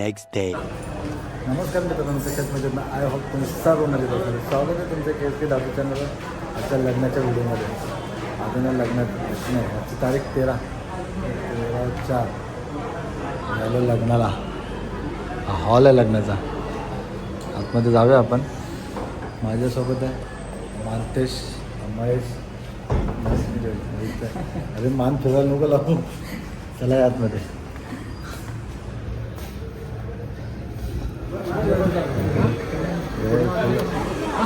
next day. नमस्कार मित्रांनो तुमच्या केसमध्ये आय होप तुम्ही सर्वमध्ये बघतो स्वागत आहे तुमच्या के एस के दादू चॅनलवर. आजच्या लग्नाच्या व्हिडिओमध्ये. अजून लग्नात नाही आजची तारीख तेरा. तेरा चार. झालं लग्नाला. हा हॉल आहे लग्नाचा. आतमध्ये जाऊया आपण. माझ्यासोबत आहे मानतेश महेश अरे मान फिरायला नको लावू. चला या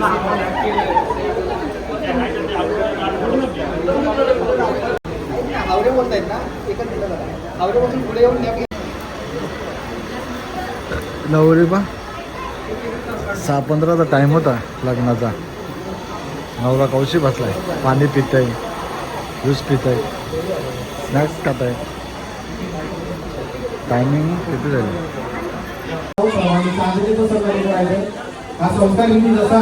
हा हॉल आहे हावरे बोलतायत ना एकच मिनिट बघा हावरे बसून पुढे येऊन या नवरी बा सहा पंधराचा टाईम होता लग्नाचा. नवरा कौशी बसलाय? पाणी पित आहे ज्यूस पित आहे स्नॅक्स खात आहे टायमिंग किती झाली? हा संस्कार हिंदी जसा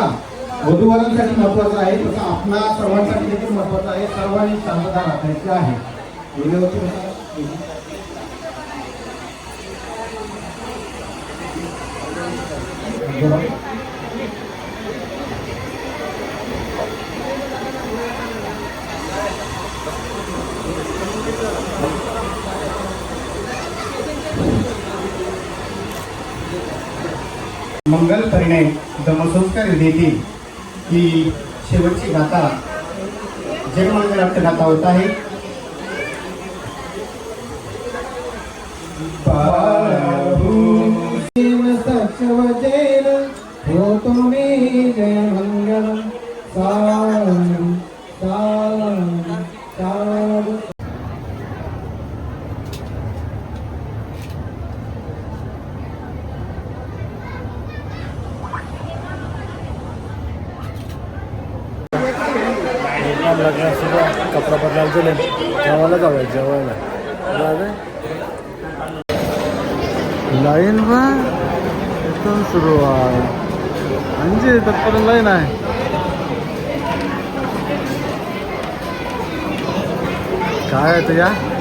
वधूवरांसाठी महत्त्वाचा आहे तसा आपला सर्वांसाठी देखील महत्त्वाचा आहे. सर्वांनी शांतता राखायची आहे व्हिडिओची कसा- मंगल परिणय दमसंस्कार देतील ही शेवटची गाथा जगमंगलार्थ गाथा होत आहे. लग्नात सुद्धा कपडा बदलायला गेले. जेवायला जाऊया जेवायला. लाईन बा. एकदम सुरू आहे. म्हणजे तत्पर्यंत लाईन आहे. काय आहे तुझ्या? या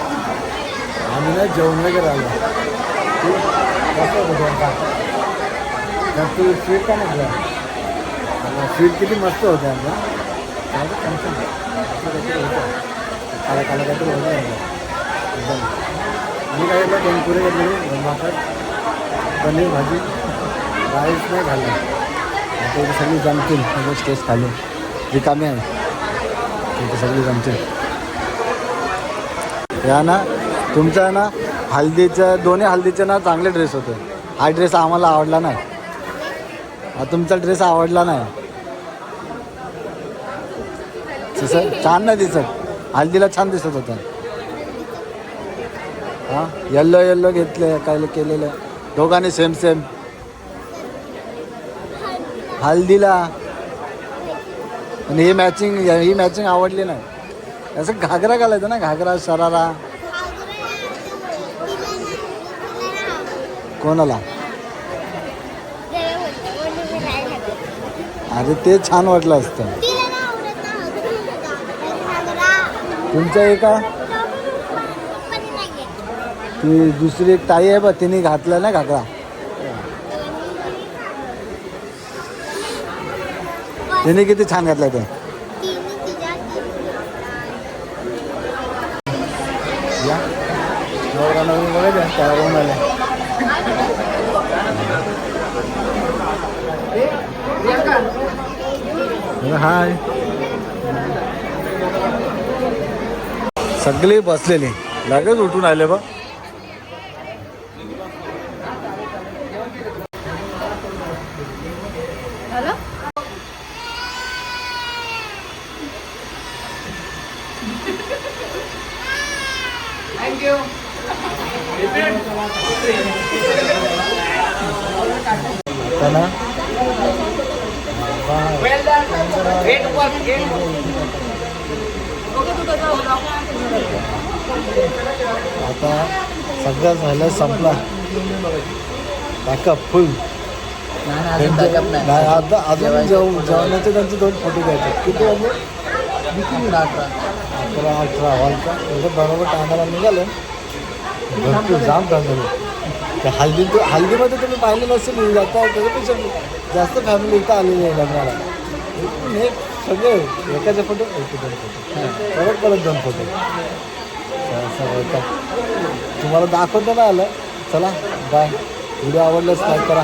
आम्ही ना जेवण वगैरे आलो मस्त होतं जेवण का त्यात तू स्वीट का म्हटलं स्वीट किती मस्त होते आमच्या त्याचं टेन्शन नाही. असं काहीतरी होतं काला काला काहीतरी होतं आमचं एकदम। मी काय घेतलं दोन पुरे घेतले दोन भाकर पनीर भाजी राईस नाही खाल्लं आता इथे सगळी जमतील म्हणजे स्टेज खाली. रिकामी आहे. तिथे सगळी जमतील. या ना तुमच्या ना हल्दीचं दोन्ही हल्दीचे ना चांगले ड्रेस होते. हा ड्रेस आम्हाला आवडला नाही. हा तुमचा ड्रेस आवडला नाही. तसं छान नाही दिसत. हल्दीला छान दिसत होतं. हां? येल्लो येल्लो घेतलं काय केलेलं. दोघांनी सेम सेम हल्दीला. आणि ही मॅचिंग ही मॅचिंग आवडली नाही. असं घागरा घालायचं ना घागरा शरारा. कोणाला? अरे ते छान वाटलं असतं. तुमचं एका? ती दुसरी एक ताई आहे बघ तिने घातला ना घागरा. तिने किती छान घातला ते. आले हाय. सगळे बसलेले. लगेच उठून आले बघ. थँक्यू आता वेल डन सगळं झालं संपला. बॅकअप फुल नाही आता अजून जेव जेवणाचे त्यांचे दोन फोटो घ्यायचे. किती वाजले अकरा अठरा हॉलचा. म्हणजे बरोबर टायमाला निघालं भरपूर जाम झालं. त्या हल्दी हल्दीमध्ये तुम्ही पाहिलं नसेल जाता त्याच्यापेक्षा जास्त फॅमिली इथं आलेली आहे लग्नाला. हे सगळे एकाचे फोटो एके दोन फोटो परत परत दोन फोटो तुम्हाला दाखवता नाही आलं. चला बाय व्हिडिओ आवडल्यास काय करा.